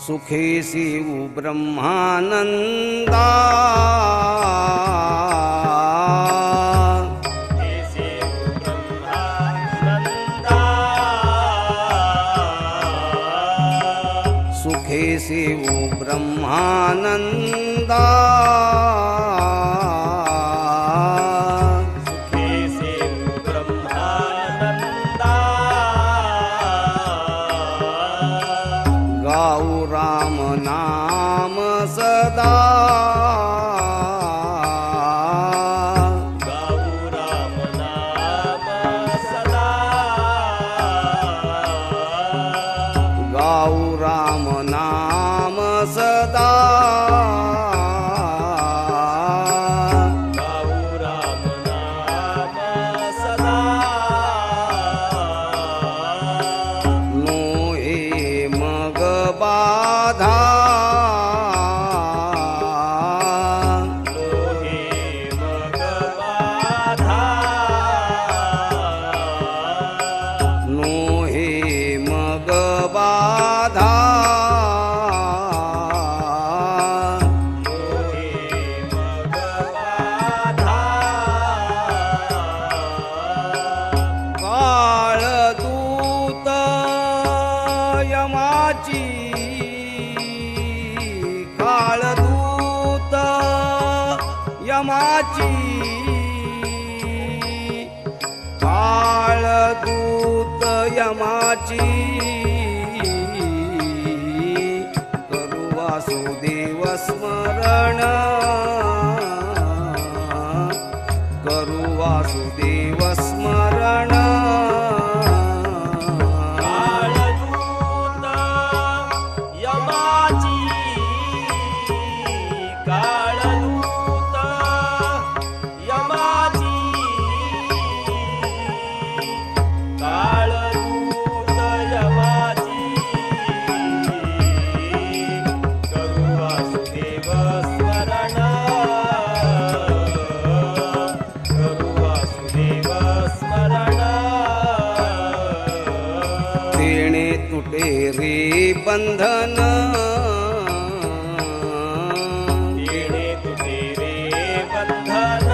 सुखेसी ब्रह्मानंदा सुखेसी ब्रह्मानंदा गाऊ यमाची यमाची काळदूत यमाची करू सुदे तुटे रे बंधन. येणे तुझे रे बंधन.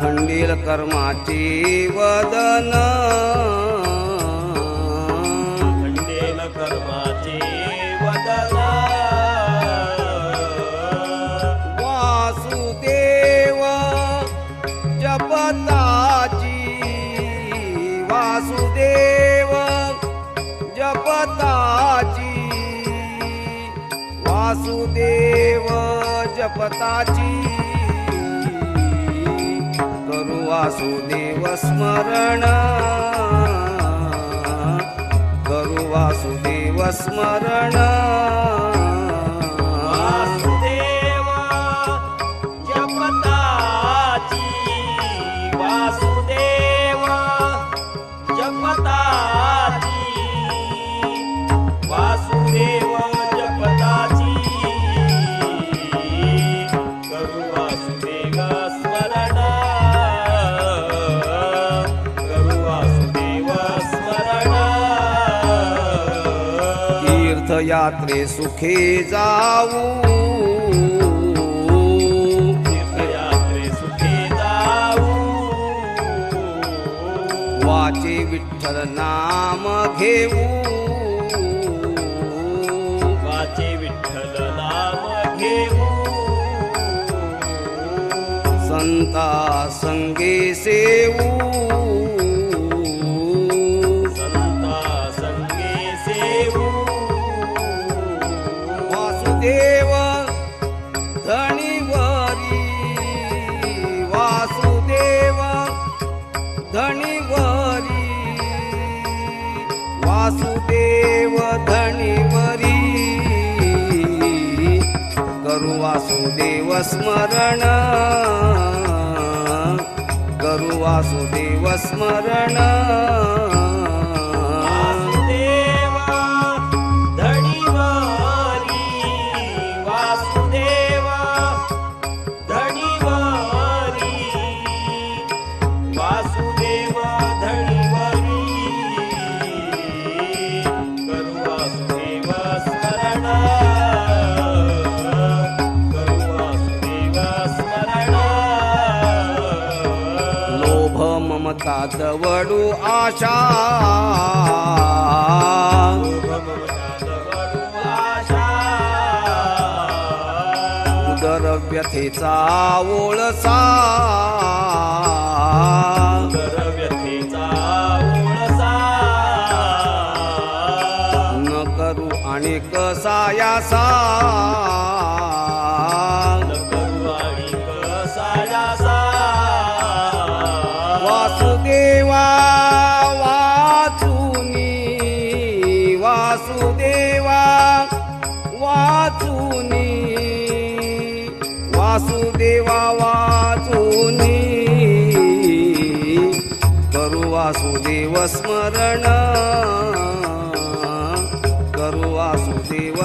खंडील कर्माचे वदन. वासुदेव जपताची. करू वासुदेव स्मरण. करू वासुदेव स्मरण. तीर्थयात्रे सुखे जाऊ तीर्थयात्रे सुखे जाऊ. वाचे विठ्ठल नाम घेऊ. वाचे विठ्ठल नाम घेऊ. संता संगे सेऊ. करू वासुदेव स्मरण करू वासुदेव स्मरण दवडू आशा. उदर व्यथेचा ओळसा. न करू आणि कसायासा करू वासुदेव स्मरण करू वासुदेव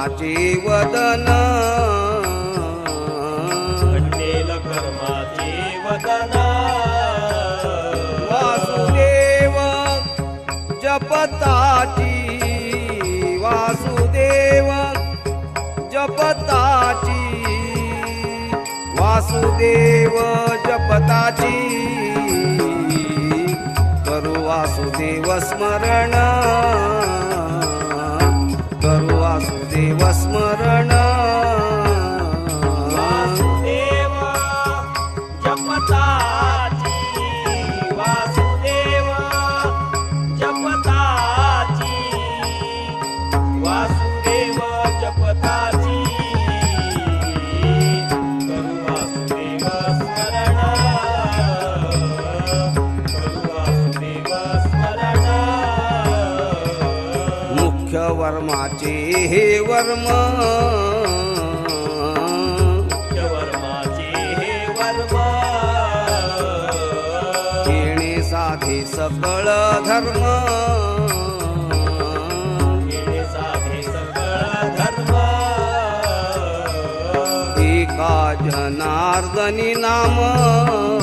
कर्माचे वदन. खंडेल कर्माचे वदन. वासुदेव जपताची. वासुदेव जपताची. वासुदेव जपताची. करू वासुदेव स्मरण. स्मरण. वासुदेव जपताची वासुदेव जपताची वासु वर्माचे हे वर्म. वर्माचे हे वर्म येणे साधे सकळ धर्म येणे साधे सकळ धर्म. एका जनार्दनी नाम.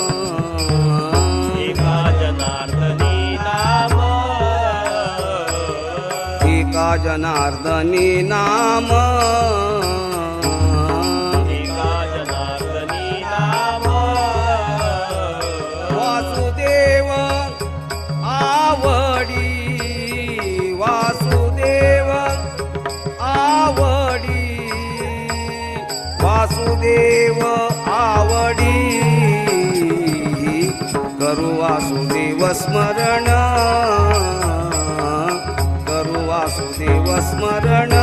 जनार्दनी नाम। एका जनार्दनी नाम। वासुदेव आवडी वासुदेव आवडी वासुदेव आवडी। करू वासुदेव स्मरण। स्मरण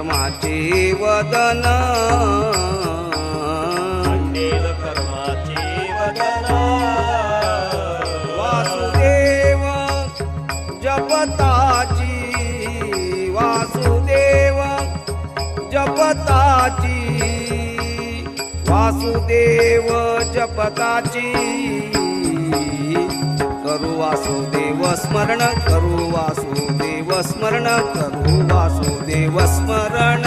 कर्माचे वदन. कर्माचे वदन. वासुदेव जपताची. वासुदेव जपताची. वासुदेव जपताची. करू वासुदेव स्मरण करू वासुदेव स्मरण करू वासुदेव स्मरण.